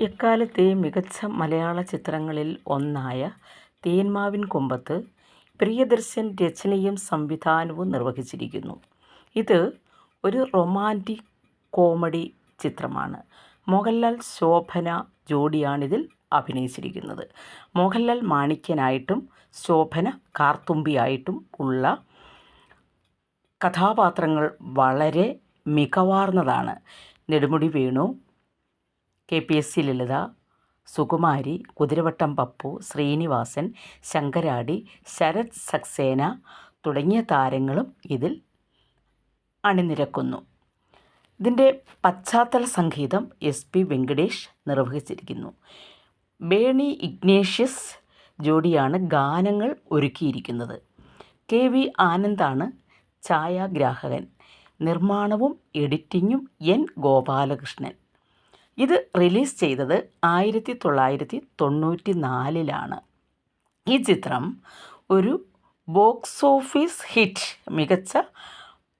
എക്കാലത്തെ മികച്ച മലയാള ചിത്രങ്ങളിൽ ഒന്നായ തേന്മാവിൻ കൊമ്പത്ത് പ്രിയദർശൻ രചനയും സംവിധാനവും നിർവഹിച്ചിരിക്കുന്നു. ഇത് ഒരു റൊമാന്റിക് കോമഡി ചിത്രമാണ്. മോഹൻലാൽ ശോഭന ജോഡിയാണിതിൽ അഭിനയിച്ചിരിക്കുന്നത്. മോഹൻലാൽ മാണിക്യനായിട്ടും ശോഭന കാർത്തുമ്പിയായിട്ടും ഉള്ള കഥാപാത്രങ്ങൾ വളരെ മികവാർന്നതാണ്. Nedumudi Venu K P S C Lalitha Sukumari Kuthiravattam Pappu Sreenivasan Sankaradi Sarath Saxena തുടങ്ങിയ താരങ്ങളും ഇതിൽ അണിനിരക്കുന്നു. ഇതിന്റെ പശ്ചാത്തല സംഗീതം എസ് പി വെങ്കടേഷ് നിർവഹിച്ചിരിക്കുന്നു. ബേണി ഇഗ്നേഷ്യസ് ജോഡിയാണ് ഗാനങ്ങൾ ഒരുക്കിയിരിക്കുന്നത്. കെ വി ആനന്ദാണ് ഛായാഗ്രാഹകൻ. നിർമ്മാണവും എഡിറ്റിങ്ങും എൻ ഗോപാലകൃഷ്ണൻ. ഇത് റിലീസ് ചെയ്തത് ആയിരത്തി തൊള്ളായിരത്തി തൊണ്ണൂറ്റി നാലിലാണ് ഈ ചിത്രം ഒരു ബോക്സ് ഓഫീസ് ഹിറ്റ് മികച്ച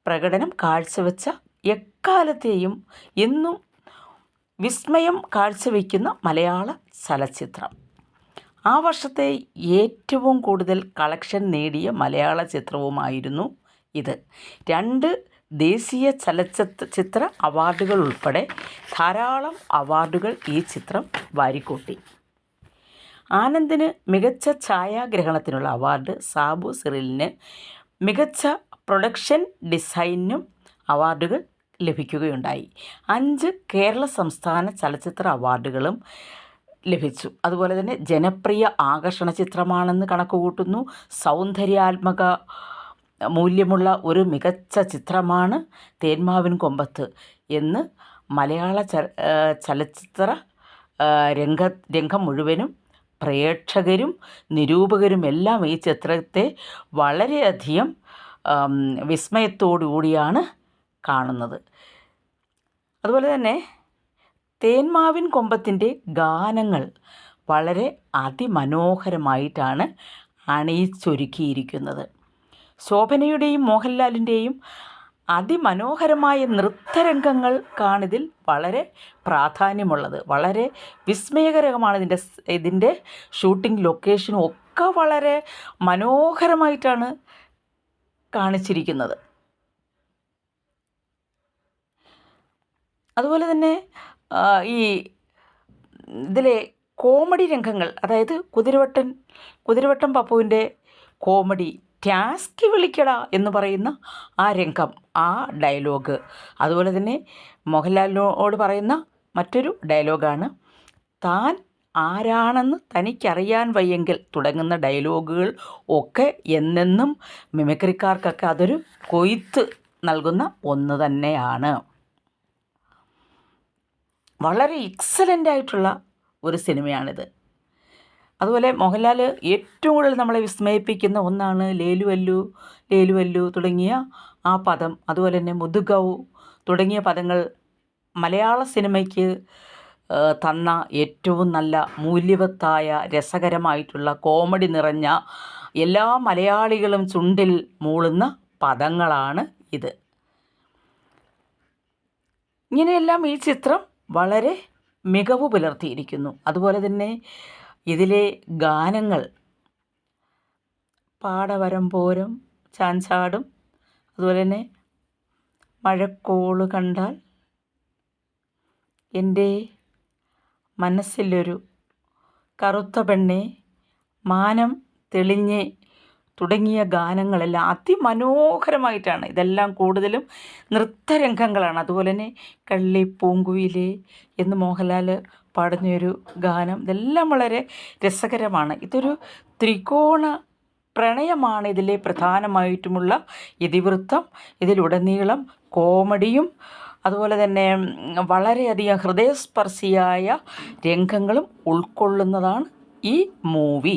പ്രകടനം കാഴ്ചവെച്ച എക്കാലത്തെയും എന്നും വിസ്മയം കാഴ്ചവെക്കുന്ന മലയാള ചലച്ചിത്രം. ആ വർഷത്തെ ഏറ്റവും കൂടുതൽ കളക്ഷൻ നേടിയ മലയാള ചിത്രവുമായിരുന്നു ഇത്. രണ്ട് ദേശീയ ചലച്ചിത്ര ചിത്ര അവാർഡുകൾ ഉൾപ്പെടെ ധാരാളം അവാർഡുകൾ ഈ ചിത്രം വാരിക്കൂട്ടി. ആനന്ദിന് മികച്ച ഛായാഗ്രഹണത്തിനുള്ള അവാർഡ് സാബു സിറിലിന് മികച്ച പ്രൊഡക്ഷൻ ഡിസൈനും അവാർഡുകൾ ലഭിക്കുകയുണ്ടായി. അഞ്ച് കേരള സംസ്ഥാന ചലച്ചിത്ര അവാർഡുകളും ലഭിച്ചു. അതുപോലെ തന്നെ ജനപ്രിയ ആകർഷണ ചിത്രമാണെന്ന് കണക്ക് കൂട്ടുന്നു സൗന്ദര്യാത്മക മൂല്യമുള്ള ഒരു മികച്ച ചിത്രമാണ് തേന്മാവിൻ കൊമ്പത്ത് എന്ന് മലയാള ചലച്ചിത്ര രംഗ രംഗം മുഴുവനും പ്രേക്ഷകരും നിരൂപകരും എല്ലാം ഈ ചിത്രത്തെ വളരെയധികം വിസ്മയത്തോടു കൂടിയാണ് കാണുന്നത്. അതുപോലെ തന്നെ തേന്മാവിൻ കൊമ്പത്തിന്റെ ഗാനങ്ങൾ വളരെ അതിമനോഹരമായിട്ടാണ് അണിയിച്ചൊരുക്കിയിരിക്കുന്നത്. ശോഭനയുടെയും മോഹൻലാലിന്റെയും അതിമനോഹരമായ നൃത്തരംഗങ്ങൾ കാണിതിൽ വളരെ പ്രാധാന്യമുള്ളത്. വളരെ വിസ്മയകരമാണ് ഇതിന്റെ ഇതിന്റെ ഷൂട്ടിംഗ് ലൊക്കേഷനും ഒക്കെ വളരെ മനോഹരമായിട്ടാണ് കാണിച്ചിരിക്കുന്നത്. അതുപോലെ തന്നെ ഈ ഇതിലെ കോമഡി രംഗങ്ങൾ അതായത് കുതിരവട്ടൻ കുതിരവട്ടം പപ്പുവിന്റെ കോമഡി ടാസ്കി വിളിക്കടാ എന്ന് പറയുന്ന ആ രംഗം ആ ഡയലോഗ്. അതുപോലെ തന്നെ മോഹൻലാലിനോട് പറയുന്ന മറ്റൊരു ഡയലോഗാണ് താൻ ആരാണെന്ന് തനിക്കറിയാൻ വയ്യെങ്കിൽ തുടങ്ങുന്ന ഡയലോഗുകൾ ഒക്കെ എന്നെന്നും മിമിക്രിക്കാർക്കൊക്കെ അതൊരു കൊയ്ത്ത് നൽകുന്ന ഒന്ന് തന്നെയാണ്. വളരെ എക്സലന്റ് ആയിട്ടുള്ള ഒരു സിനിമയാണിത്. അതുപോലെ മോഹൻലാൽ ഏറ്റവും കൂടുതൽ നമ്മളെ വിസ്മയിപ്പിക്കുന്ന ഒന്നാണ് ലേലുവല്ലു ലേലുവല്ലു തുടങ്ങിയ ആ പദം. അതുപോലെ തന്നെ മുതുകൗ തുടങ്ങിയ പദങ്ങൾ മലയാള സിനിമയ്ക്ക് തന്ന ഏറ്റവും നല്ല മൂല്യവത്തായ രസകരമായിട്ടുള്ള കോമഡി നിറഞ്ഞ എല്ലാ മലയാളികളും ചുണ്ടിൽ മൂളുന്ന പദങ്ങളാണ് ഇത്. ഇങ്ങനെയെല്ലാം ഈ ചിത്രം വളരെ മികവ് പുലർത്തിയിരിക്കുന്നു. അതുപോലെ തന്നെ ഇതിലെ ഗാനങ്ങൾ പാടവരം പോരും ചാൻചാടും അതുപോലെ തന്നെ മഴക്കോൾ കണ്ടാൽ എന്റെ മനസ്സിലൊരു കറുത്ത പെണ്ണെ മാനം തെളിഞ്ഞ് തുടങ്ങിയ ഗാനങ്ങളെല്ലാം അതിമനോഹരമായിട്ടാണ്. ഇതെല്ലാം കൂടുതലും നൃത്തരംഗങ്ങളാണ്. അതുപോലെ തന്നെ കള്ളി പൂങ്കുയിലേ എന്ന് മോഹൻലാൽ പാടുന്നൊരു ഗാനം ഇതെല്ലാം വളരെ രസകരമാണ്. ഇതൊരു ത്രികോണ പ്രണയമാണ് ഇതിലെ പ്രധാനമായിട്ടുമുള്ള ഇതിവൃത്തം. ഇതിലുടനീളം കോമഡിയും അതുപോലെ തന്നെ വളരെയധികം ഹൃദയസ്പർശിയായ രംഗങ്ങളും ഉൾക്കൊള്ളുന്നതാണ് ഈ മൂവി.